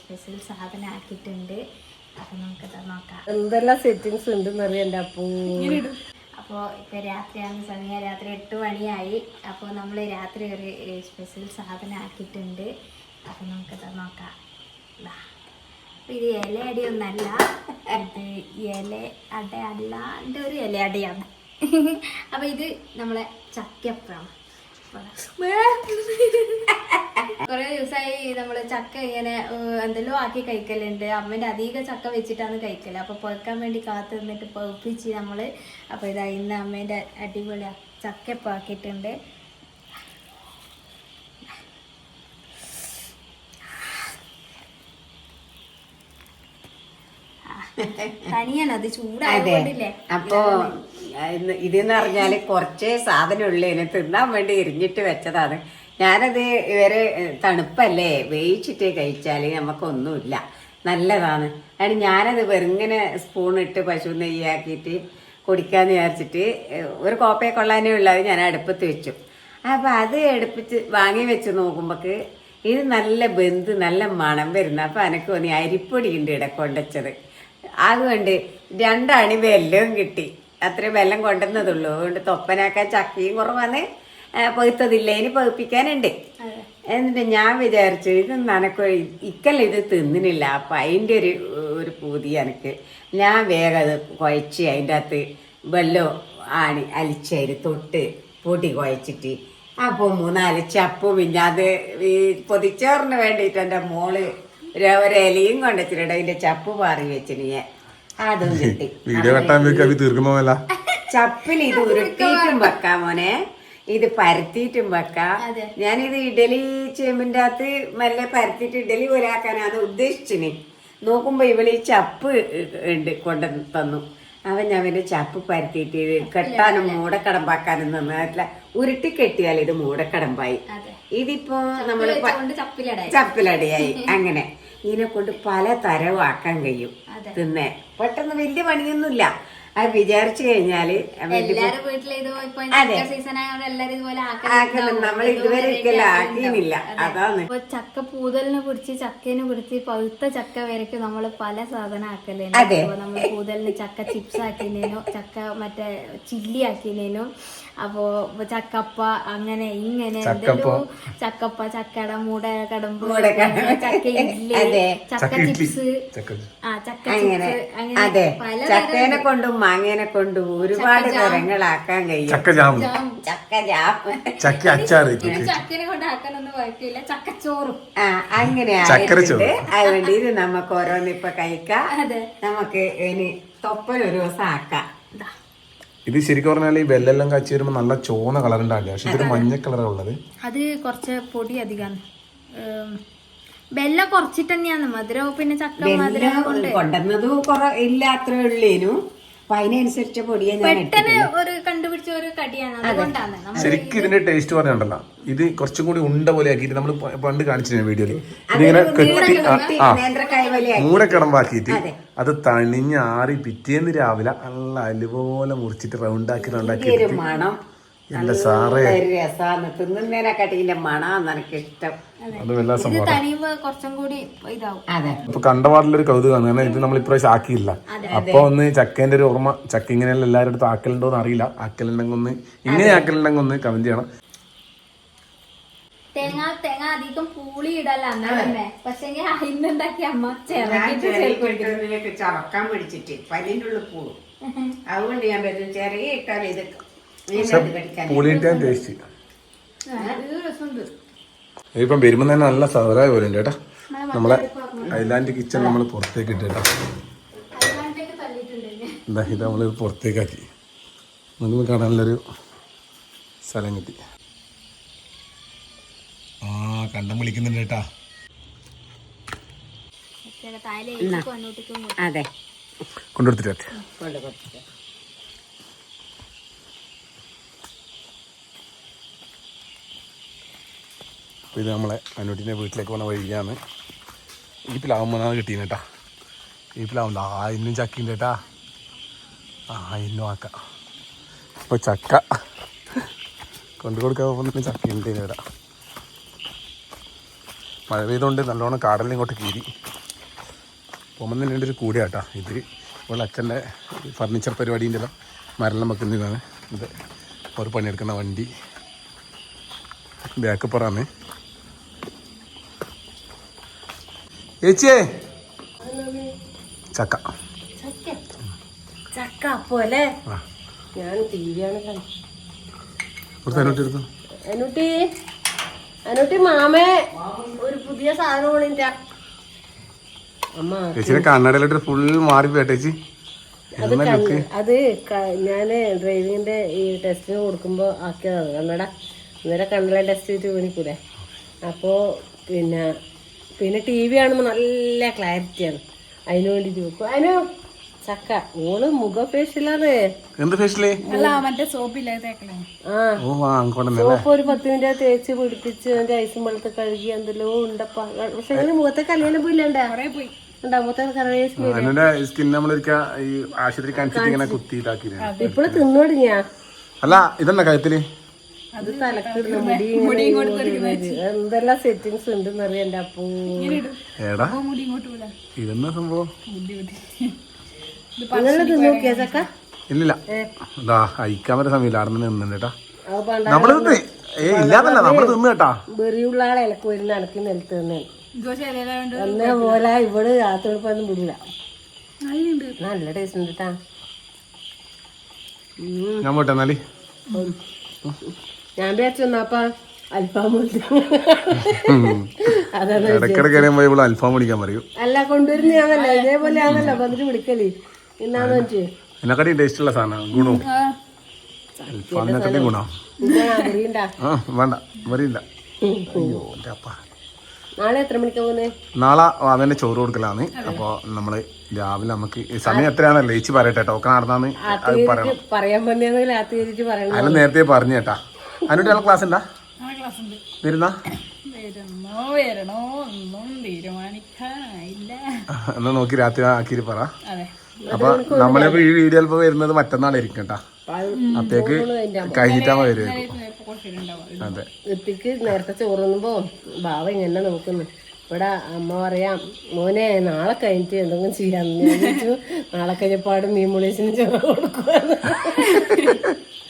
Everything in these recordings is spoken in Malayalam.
സ്പെഷ്യൽ സാധനം ആക്കിയിട്ടുണ്ട്. അപ്പൊ നമുക്കത് നോക്കാം. എന്തെല്ലാം സെറ്റിങ്സ് അറിയാം എന്റെ അപ്പൂ? അപ്പോൾ ഇപ്പോൾ രാത്രിയാണ് സമയം രാത്രി എട്ട് മണിയായി. അപ്പോൾ നമ്മൾ രാത്രി ഒരു സ്പെഷ്യൽ സാധനം ആക്കിയിട്ടുണ്ട്. അപ്പോൾ നമുക്കത് നോക്കാം. ഇത് ഇല അടിയൊന്നല്ല ഇത് ഇല അട അല്ലാണ്ട് ഒരു ഇല അടയാണ് അപ്പോൾ ഇത് നമ്മളെ ചക്കപ്പഴം കുറേ ദിവസമായി നമ്മൾ ചക്ക ഇങ്ങനെ എന്തെല്ലോ ആക്കി കഴിക്കലുണ്ട്. അമ്മേന്റെ അധികം ചക്ക വെച്ചിട്ടാണ് കഴിക്കൽ. അപ്പൊ പൊഴക്കാൻ വേണ്ടി കാത്തു നിന്നിട്ട് പഴുപ്പിച്ച് നമ്മൾ അപ്പൊ ഇതാ ഇന്ന് അമ്മേന്റെ അടിപൊളി ചക്ക ആക്കിയിട്ടുണ്ട്. തനിയാണ് അത് ചൂടായതല്ലേ അപ്പോ ഇതെന്ന് പറഞ്ഞാൽ കുറച്ച് സാധനം ഉള്ളേന് തിന്നാൻ വേണ്ടി എരിഞ്ഞിട്ട് വെച്ചതാണ്. ഞാനത് ഇവരെ തണുപ്പല്ലേ? വേവിച്ചിട്ട് കഴിച്ചാൽ നമുക്കൊന്നുമില്ല. നല്ലതാണ്. അതിന് ഞാനത് വെറുങ്ങനെ സ്പൂൺ ഇട്ട് പശു നെയ്യാക്കിയിട്ട് കുടിക്കാന്ന് വിചാരിച്ചിട്ട് ഒരു കോപ്പയെ കൊള്ളാനേ ഉള്ളത് ഞാൻ അടുപ്പത്ത് വെച്ചു. അപ്പൊ അത് എടുപ്പിച്ച് വാങ്ങി വെച്ച് നോക്കുമ്പോക്ക് ഇത് നല്ല ബന്ധ് നല്ല മണം വരുന്ന. അപ്പൊ എനക്ക് തോന്നി അരിപ്പൊടി ഉണ്ട് ഇവിടെ കൊണ്ടുവച്ചത്. അതുകൊണ്ട് രണ്ടണി വെല്ലവും കിട്ടി. അത്രയും വെല്ലം കൊണ്ടുവന്നതുള്ളൂ. അതുകൊണ്ട് തൊപ്പനാക്കാൻ ചക്കിയും കുറവാണ്. പഴുത്തതില്ല ഇനി പഴുപ്പിക്കാനുണ്ട് എന്നിട്ട് ഞാൻ വിചാരിച്ചു ഇത് നനക്ക്? ഇക്കല്ല ഇത് തിന്നിനില്ല. അപ്പം അതിന്റെ ഒരു ഒരു പൂതി എനിക്ക്. ഞാൻ വേഗം അത് കുഴച്ച് അതിന്റെ അകത്ത് വെല്ലോ ആണി അലിച്ചതിൽ തൊട്ട് പൊടി കുഴച്ചിട്ട്. അപ്പോൾ മൂന്നാൽ ചപ്പും പിന്നെ അത് ഈ പൊതിച്ചോറിന് വേണ്ടിയിട്ട് എന്റെ മോൾ ഒരു ഒരു ഇലയും കൊണ്ടുവച്ചിട്ടുണ്ട് അതിന്റെ ചപ്പ് പാറി വെച്ചിന് ഞാൻ. അതും കിട്ടി. വീഡിയോ കട്ടാൻ കവി തീർക്കുന്നതല്ല ചപ്പിൽ ഇത് ഉരുട്ടിയിട്ടും വെക്കാം മോനെ. ഇത് പരത്തിയിട്ടും വെക്കാം. ഞാനിത് ഇഡലി ചേമ്പിന്റെ അകത്ത് മെല്ലെ പരത്തിയിട്ട് ഇഡലി പോലാക്കാനാണ് ഉദ്ദേശിച്ചിന്. നോക്കുമ്പോ ഇവൾ ഈ ചപ്പ് ഉണ്ട് കൊണ്ട തന്നു. അവൻ ഞാൻ പിന്നെ ചപ്പ് പരത്തിയിട്ട് കെട്ടാനും മൂടക്കടമ്പാക്കാനും നന്നായിട്ടില്ല ഉരുട്ടി കെട്ടിയാൽ ഇത് മൂടക്കടമ്പായി. ഇതിപ്പോ ചപ്പിലടായി ചപ്പിലടിയായി. അങ്ങനെ. ഇതിനെ കൊണ്ട് പല തരവും ആക്കാൻ കഴിയും. തിന്നെ. പെട്ടെന്ന് വലിയ പണിയൊന്നുമില്ല. അത് വിചാരിച്ചു കഴിഞ്ഞാൽ വലിയ വീട്ടിൽ ഇത് ഇപ്പൊ അതെ. സീസൺ ആയതുകൊണ്ട് എല്ലാരും ഇതുപോലെ ആക്കണം. നമ്മൾ ഇതുവരെ ഒരിക്കലും ആക്കിയില്ല. അതാണ്. ഇപ്പൊ ചക്ക പൂതലിനെ പിടിച്ച് ചക്കേനെ പിടിച്ച് പഴുത്ത ചക്ക വരയ്ക്ക് നമ്മൾ പല സാധനം ആക്കലേ അതെ. അപ്പൊ നമ്മൾ പൂതലിന് ചക്ക ചിപ്സ് ആക്കിയതിനോ ചക്ക മറ്റേ ചില്ലി ആക്കിയതിനോ അപ്പോ ചക്കപ്പ അങ്ങനെ ഇങ്ങനെ എന്തെല്ലോ ചക്കപ്പ ചക്കട മൂട കടമ്പ്. ചക്ക ഇഡ്ഡലി ചക്ക ചിപ്സ് ചക്ക ആ ചക്ക അങ്ങനെ ചിപ്സ് അങ്ങനെ അതെ പല ചക്കേനെ കൊണ്ടും മാങ്ങേനെ കൊണ്ട് ഒരുപാട് നിറങ്ങളാക്കാൻ കഴിയും. ചക്ക ജാമ് ചക്ക ജാം ചക്ക അച്ചാറ് ചക്കനെ കൊണ്ട് ആക്കാനൊന്നും കുഴപ്പമില്ല. ചക്കച്ചോറും. ആ അങ്ങനെ. അതുകൊണ്ട് ഇത് നമുക്ക് ഓരോന്ന് ഇപ്പൊ കഴിക്കാം. അതെ. നമുക്ക് ഇനി തൊപ്പൽ ഒരു ദിവസം ആക്കാം. ദാ. ഇത് ശരിക്കും പറഞ്ഞാൽ ഈ വെല്ലെല്ലാം കാച്ചി വരുമ്പോൾ നല്ല ചോന്ന കളർ ഉണ്ടാവില്ല? പക്ഷെ ഇതൊരു മഞ്ഞ കളറാണ് ഉള്ളത്. അത് കുറച്ച് പൊടി അധികം വെല്ലം കുറച്ചിട്ട് തന്നെയാണ് മധുരവും പിന്നെ ചക്ക മധുരവും കൊണ്ട് കൊണ്ടുവന്നതും കുറെ ഇല്ല അത്രേ ഉള്ളേനു. അപ്പൊ അതിനനുസരിച്ച പൊടിയാ ഞാൻ പെട്ടെന്ന് ഒരു കണ്ടുപിടിച്ച ഒരു കടിയാണ്. അതുകൊണ്ടാണ് നമ്മൾ ശരിക്കും ഇതിന്റെ ടേസ്റ്റ് പറഞ്ഞിട്ടുണ്ടല്ലോ ഇത് കുറച്ചും കൂടി ഉണ്ട പോലെ ആക്കിയിട്ട് നമ്മൾ പണ്ട് കാണിച്ചിരുന്നു വീഡിയോയിൽ ഇതിങ്ങനെ കെട്ടി ആ, ആ. നേന്ത്രക്കായ പോലെ മൂടക്കിടമ്പാക്കിയിട്ട് അത്. തണിഞ്ഞ് ആറി പിറ്റേന്ന് രാവിലെ നല്ല അലുപോലെ മുറിച്ചിട്ട് റൗണ്ടാക്കി റൗണ്ടാക്കി ഒരു മണം. എന്റെ സാറേ. രസാന്ന്. തിന്നുന്നതിനെക്കാട്ടി ഇതിന്റെ മണാന്ന് എനിക്ക് ഇഷ്ടം അത് വല്ല ഇത് തണിയുമ്പോ കുറച്ചും കൂടി ഇതാവും. അതെ. ഇപ്പൊ കണ്ടപാടിലൊരു കൗതുകമാണ് കാരണം ഇത് നമ്മൾ ഇപ്രാവശ്യം ആക്കിയില്ല. അപ്പൊ ഒന്ന് ചക്കേന്റെ ഒരു ഓർമ്മ ചക്ക ഇങ്ങനെയല്ല എല്ലാവരുടെ അടുത്ത് ആക്കലുണ്ടോ എന്ന് അറിയില്ല. ആക്കലുണ്ടെങ്കിൽ ഒന്ന് ഇങ്ങനെ ആക്കലുണ്ടെങ്കിൽ ഒന്ന് കമന്റ് ചെയ്യണം. തേങ്ങ തേങ്ങ അധികം പൂളി ഇടല്ല പക്ഷെ അമ്മ ചവക്കാൻ പിടിച്ചിട്ട് പല്ലിന്റെ ഉള്ളിൽ പോകും അതുകൊണ്ട് ഞാൻ പറ്റും ചെറിയ ഇട്ടാൽ ഇത് പൂളിയിട്ടാൻ ടേസ്റ്റ് ഇത് രസമുണ്ട്. ഇപ്പം വരുമ്പോൾ തന്നെ നല്ല സവറായ പോലെ ഉണ്ട് കേട്ടാ. നമ്മളെ ഐലാൻഡ് കിച്ചൺ നമ്മൾ പുറത്തേക്ക് ഇട്ട് കേട്ടോ എന്താ ഇത് നമ്മൾ പുറത്തേക്കാക്കി. നമുക്ക് കാണാനുള്ളൊരു സ്ഥലം കിട്ടി. ആ കണ്ടം വിളിക്കുന്നുണ്ട് കേട്ടാ. കൊണ്ടുകൊടുത്തിട്ട് അപ്പോൾ ഇത് നമ്മളെ അനുട്ടിന്റെ വീട്ടിലേക്ക് പോകുന്ന വഴിയാണ് ഈ പ്ലാവുമ്പോൾ കിട്ടീന് കേട്ടാ ഈ പ്ലാവുണ്ട്. ആ ഇന്നും ചക്കിന്റെ കേട്ടാ ആ ഇന്നും ആക്ക. ഇപ്പോൾ ചക്ക. കൊണ്ടു കൊടുക്കാൻ പോകുന്ന ചക്ക ഉണ്ട് ഇവിടെ. മഴ പെയ്തുകൊണ്ട് നല്ലോണം കാടലിൽ ഇങ്ങോട്ട് കീറി. തന്നെ എന്റെ ഒരു കൂടിയാട്ടാ ഇത് ഇപ്പോൾ അച്ഛന്റെ ഫർണിച്ചർ പരിപാടീന്റെ മരണം വെക്കുന്നതാണ് ഇത് ഒരു പണിയെടുക്കുന്ന വണ്ടി. ബാക്ക് ഏച്ചിയേ ചക്ക. ചക്ക. പോലെ ഞാൻ ടി വിയാണ് കളി അനുട്ടി അനുട്ടി മാമേ ഒരു പുതിയ സാധനം കൊണ്ടിട്ടാ ചേച്ചിനെ കണ്ണടയിലോട്ട് ഫുൾ മാറി പേട്ടേച്ചി അത് അത് ഞാൻ ഡ്രൈവിങ്ങിന്റെ ഈ ടെസ്റ്റിന് കൊടുക്കുമ്പോ ആക്കിയതാണ്. കണ്ണട. ഇന്നലെ കണ്ണട ടെസ്റ്റ് ചെയ്തിട്ട് വീണിക്കൂലേ അപ്പോ പിന്നെ പിന്നെ ടി വി കാണുമ്പോൾ നല്ല ക്ലാരിറ്റിയാണ് അതിനു വേണ്ടിട്ട് വെക്കും. അതിനോ ചക്ക. ഓൾ മുഖ ഫേഷ്യലാണ് എന്ത് ഫേഷ്യലേ സോപ്പ് ഒരു പത്ത് മിനിറ്റ് തേച്ച് പിടിപ്പിച്ച് അതിന്റെ ഐസും വെള്ളത്തിൽ കഴുകി എന്തെല്ലോ ഉണ്ടപ്പ. പക്ഷെ അങ്ങനെ മുഖത്തെ കല്യാണം പോയില്ലണ്ടാ ഇപ്പോഴും തിന്നോടിഞ്ഞാ അല്ല ഇതെന്താ കഴുത്തിൽ? അത് തലക്കിടുന്ന മുടി. എന്തെല്ലാം സെറ്റിങ്സ് ഉണ്ടെന്ന് അറിയാം എന്റെ അപ്പൂ? ഏടാ മുടി ഇങ്ങോട്ട് വിടാ. ഇതെന്നാ സംഭവം? മുടി മുടി അങ്ങനെ തിന്നോക്കിയാ ചക്ക? ഇല്ലില്ല. ഇതാ അയക്കാൻ വരെ സമയമില്ല. അവിടെ നിന്ന് നിന്നുണ്ട് കേട്ടാ. നമ്മൾ തിന്ന് ഏ ഇല്ലാതല്ല. നമ്മൾ തിന്ന് കേട്ടാ. വെറിയുള്ള ആളെ ഇലക്ക് വരുന്ന അനക്ക് നിലത്ത് തന്നെ അന്നേ പോലെ ഇവിടെ രാത്രിപ്പൊന്നും വിടില്ല. നല്ല ടേസ്റ്റ് ഉണ്ട് കേട്ടാ ഞാൻ പോട്ടെ എന്നാൽ. ഞാൻ വിചാരിച്ചു വന്നപ്പ അൽഫാം അതാണ് ഇടയ്ക്കിടയ്ക്ക് അറിയുമ്പോ ഇവിടെ അൽഫാം പിടിക്കാൻ പറയും. അല്ല കൊണ്ടുവരുന്ന ഞാനല്ല ഇതേപോലെ ആണല്ലോ. വന്നിട്ട് വിളിക്കൽ. എന്നാന്ന് വെച്ച്? എന്നെക്കാട്ടി ടേസ്റ്റ് ഉള്ള സാധനം ഗുണവും. അൽഫാമിനെക്കാട്ടി ഗുണം വേണ്ട. വരില്ല അയ്യോ നാളെ എത്ര നാളെ ചോറ് കൊടുക്കലാന്ന്. അപ്പൊ നമ്മൾ രാവിലെ നമുക്ക് സമയം എത്രയാണല്ലോ ചേച്ചി പറയട്ടെ ടോക്കൺ നടന്നാന്ന് പറയാൻ പറയണം നേരത്തെ പറഞ്ഞു കേട്ടാ. അതിനോട്ട് ക്ലാസ് ഉണ്ടാ ആ ക്ലാസ് ഉണ്ട്. വരുന്ന? വരുന്നോ വരണോ ഒന്നും തീരുമാനിക്കാനായില്ല. എന്നാ നോക്കി രാത്രി ആക്കി പറ. അതെ. അപ്പൊ നമ്മളിപ്പോ ഈ വീഡിയോ ചിലപ്പോ വരുന്നത് മറ്റന്നാളായിരിക്കും കേട്ടാ. അപ്പേക്ക് കഴിഞ്ഞിട്ടാ വരും നേരത്തെ അതെ. എത്തിക്ക് നേരത്തെ ചോറുന്നുമ്പോ ബാവ ഇങ്ങനെ നോക്കുന്നു. ഇവിടെ അമ്മ പറയാം മോനെ നാളെ കഴിഞ്ഞിട്ട് എന്തെങ്കിലും ചെയ്യാന്ന് ഞാൻ നാളെ കഴിഞ്ഞപ്പാട് മീൻ മുളീസിന് ചോറ് കൊടുക്കുവാന്ന്.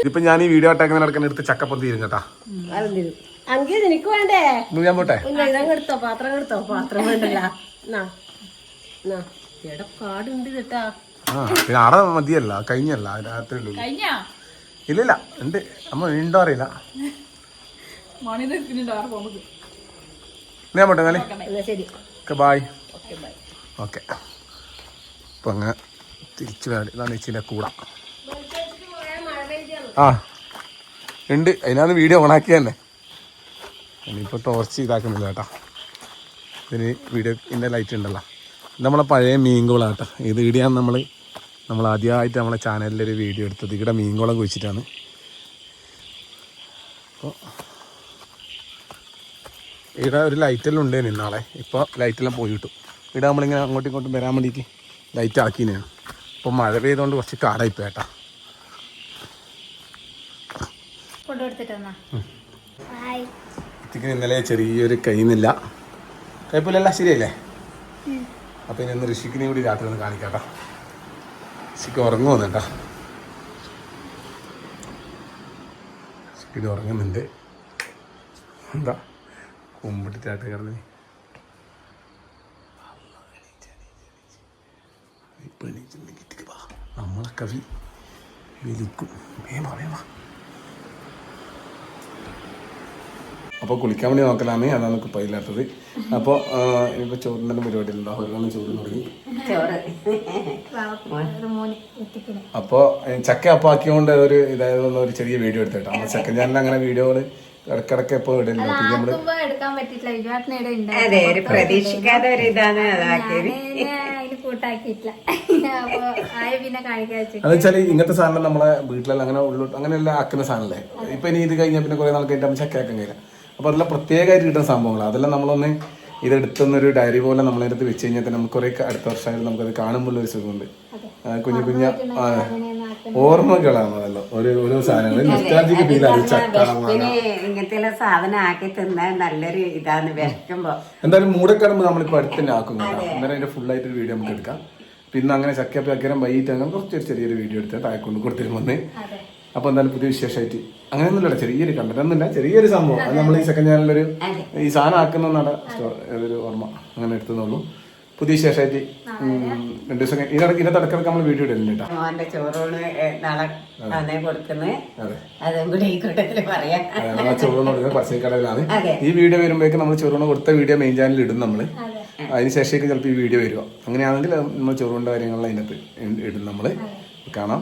ഇതിപ്പോ ഞാൻ ഈ വീഡിയോ ആയിട്ടൊക്കെ നടക്കുന്ന എടുത്ത് ചക്കപ്പം തീരും കേട്ടാ അതെന്തിരും അങ്കേ നിനക്ക് വേണ്ടേ? ഞാൻ പോട്ടെ? എടുത്തോ പാത്രം എടുത്തോ? പാത്രം വേണ്ടല്ല. കാടുണ്ട് കേട്ടാ. പിന്നെ ആടെ മതിയല്ല കഴിഞ്ഞല്ല രാത്രി ഇല്ലില്ല ഉണ്ട്. അമ്മ ഉണ്ടോ അറിയില്ല. ഞാൻ പോട്ടെ എന്നാലേ? ബായ് ഓക്കെ അപ്പം അങ്ങനെ തിരിച്ചു വേണ്ടി ഇതാണ് ചേച്ചീന്റെ കൂട. ആ. ഉണ്ട്. അതിനാണ് വീഡിയോ ഓണാക്കി തന്നെ ഇനിയിപ്പോൾ ടോർച്ച് ഇതാക്കുന്നില്ല കേട്ടോ. ഇതിന് വീഡിയോ ഇതിന്റെ ലൈറ്റ് ഉണ്ടല്ലോ. നമ്മളെ പഴയ മീൻകുളം കേട്ടോ. ഇത് ഇടിയാണ് നമ്മൾ നമ്മൾ ആദ്യമായിട്ട് നമ്മളെ ചാനലിലൊരു വീഡിയോ എടുത്തത്. ഇവിടെ മീൻകുളം കുഴിച്ചിട്ടാണ്. അപ്പോൾ ഇവിടെ ഒരു ലൈറ്റെല്ലാം ഉണ്ട് നിന്നാളെ ഇപ്പോൾ ലൈറ്റെല്ലാം പോയി കിട്ടും. ഇവിടെ നമ്മളിങ്ങനെ അങ്ങോട്ടും ഇങ്ങോട്ടും വരാൻ വേണ്ടിയിട്ട് ലൈറ്റ് ആക്കിനാണ് ഇപ്പോൾ മഴ പെയ്തുകൊണ്ട് കുറച്ച് കാടായിപ്പോയി കേട്ടോ. ഇത്തിക്ക് ഇന്നലെ ചെറിയൊരു കൈന്നില്ല കൈപ്പില്ലല്ല ശരിയല്ലേ അപ്പോൾ ഇനി ഒന്ന് ഋഷിക്കിനെ കൂടി രാത്രി ഒന്ന് കാണിക്കാട്ടോ ഋഷിക്ക് ഉറങ്ങുമെന്നേട്ടാ ഋഷിക്കിന് ഉറങ്ങുന്നുണ്ട് എന്താ കുമ്പിട്ടിട്ടാട്ട് കിടന്ന്. നമ്മളെ കവി വിളിക്കും വേമാ വാ, വേഗം വാ. അപ്പോൾ കുളിക്കാൻ വേണ്ടി നോക്കലാണ് അതാണ് നമുക്ക് പയില്ലാത്തത് അപ്പോൾ ഇനിയിപ്പോൾ ചോറിന്റെ പരിപാടി ഉണ്ടോ അവരെല്ലാം ചോറ് തുടങ്ങി. അപ്പോൾ ചക്ക അപ്പം ആക്കിയോണ്ട് ഒരു ഇതായതുള്ള ഒരു ചെറിയ വീഡിയോ എടുത്തിട്ടോ. നമ്മൾ ചക്ക ചാനൽ അങ്ങനെ വീഡിയോകൾ ഇടക്കിടക്ക് എപ്പോ ഇടല്ലോ ഒരു പ്രതീക്ഷിക്കാതെ ഒരു ഇതാണ് അതാക്കിയത്. അതിന് കൂട്ടാക്കിയിട്ടില്ല. അപ്പൊ ആയ പിന്നെ കാണിക്കാൻ വെച്ചു അത് വെച്ചാൽ ഇങ്ങനത്തെ സാധനം നമ്മളെ വീട്ടിലെല്ലാം അങ്ങനെ ഉള്ളു അങ്ങനെയല്ല ആക്കുന്ന സാധനല്ലേ? ഇപ്പൊ ഇനി ഇത് കഴിഞ്ഞാൽ പിന്നെ കുറെ നാൾ കഴിഞ്ഞാൽ ചക്കയാക്കാൻ ചക്ക ആക്കാൻ കഴിയില്ല. അപ്പോൾ അതെല്ലാം പ്രത്യേകമായിട്ട് കിട്ടുന്ന സംഭവങ്ങളാണ് അതെല്ലാം നമ്മളൊന്ന് ഇതെടുത്തുന്നൊരു ഡയറി പോലെ നമ്മളതിനകത്ത് വെച്ച് കഴിഞ്ഞാൽ തന്നെ നമുക്ക് കുറേ അടുത്ത വർഷമായാലും നമുക്കത് കാണുമ്പോൾ ഒരു സുഖമുണ്ട്. കുഞ്ഞു കുഞ്ഞ ഓർമ്മകളാണ് അതല്ലോ. ഓരോ ഓരോ സാധനങ്ങൾ. നൊസ്റ്റാൾജിക്ക് ഫീൽ ഇങ്ങനത്തെ സാധനം ആക്കി തിന്നാൻ നല്ലൊരു ഇതാണ് വിശക്കുമ്പോ. എന്തായാലും മൂടക്കടമ്പ് നമ്മളിപ്പോ അടുത്തന്നെ ആക്കും അന്നേരം അതിന്റെ ഫുൾ ആയിട്ട് ഒരു വീഡിയോ നമുക്ക് എടുക്കാം. പിന്നെ അങ്ങനെ ചക്കപ്പ അക്കരം വൈകിട്ട് അങ്ങനെ കുറച്ചൊരു ചെറിയൊരു വീഡിയോ എടുത്താൽ താഴെ കൊണ്ട് കൊടുത്തിരുന്നു അപ്പൊ എന്തായാലും പുതിയ വിശേഷമായിട്ട് അങ്ങനെയൊന്നുമില്ല ചെറിയൊരു കണ്ടന്റ് ഒന്നുമില്ല. ചെറിയൊരു സംഭവം. അത് നമ്മൾ ഈ സെക്കൻഡ് ചാനലിലൊരു ഈ സാധനം ആക്കുന്ന നട ഒരു ഓർമ്മ. അങ്ങനെ എടുത്തുന്നുള്ളൂ. പുതിയ വിശേഷമായിട്ട് രണ്ടു ദിവസം ഇതിനെ ഇതിനിടയ്ക്ക് ഇടക്കിടക്ക് നമ്മൾ വീഡിയോ ഇടുന്നുണ്ട് കേട്ടോ. മോന്റെ ചോറൂണ് നാളെ കൊടുക്കുന്നത് ചോറൂണ് കൊടുക്കുന്നത് അതെ. ഈ വീഡിയോ വരുമ്പോഴേക്കും നമ്മൾ ചോറൂണ് കൊടുത്ത വീഡിയോ മെയിൻ ചാനലിൽ ഇടും നമ്മൾ അതിന് ശേഷമേക്ക് ചിലപ്പോൾ ഈ വീഡിയോ വരുമോ അങ്ങനെയാണെങ്കിൽ നമ്മൾ ചോറുണ്ട കാര്യങ്ങളിൽ അതിനകത്ത് ഇടും നമ്മൾ കാണാം.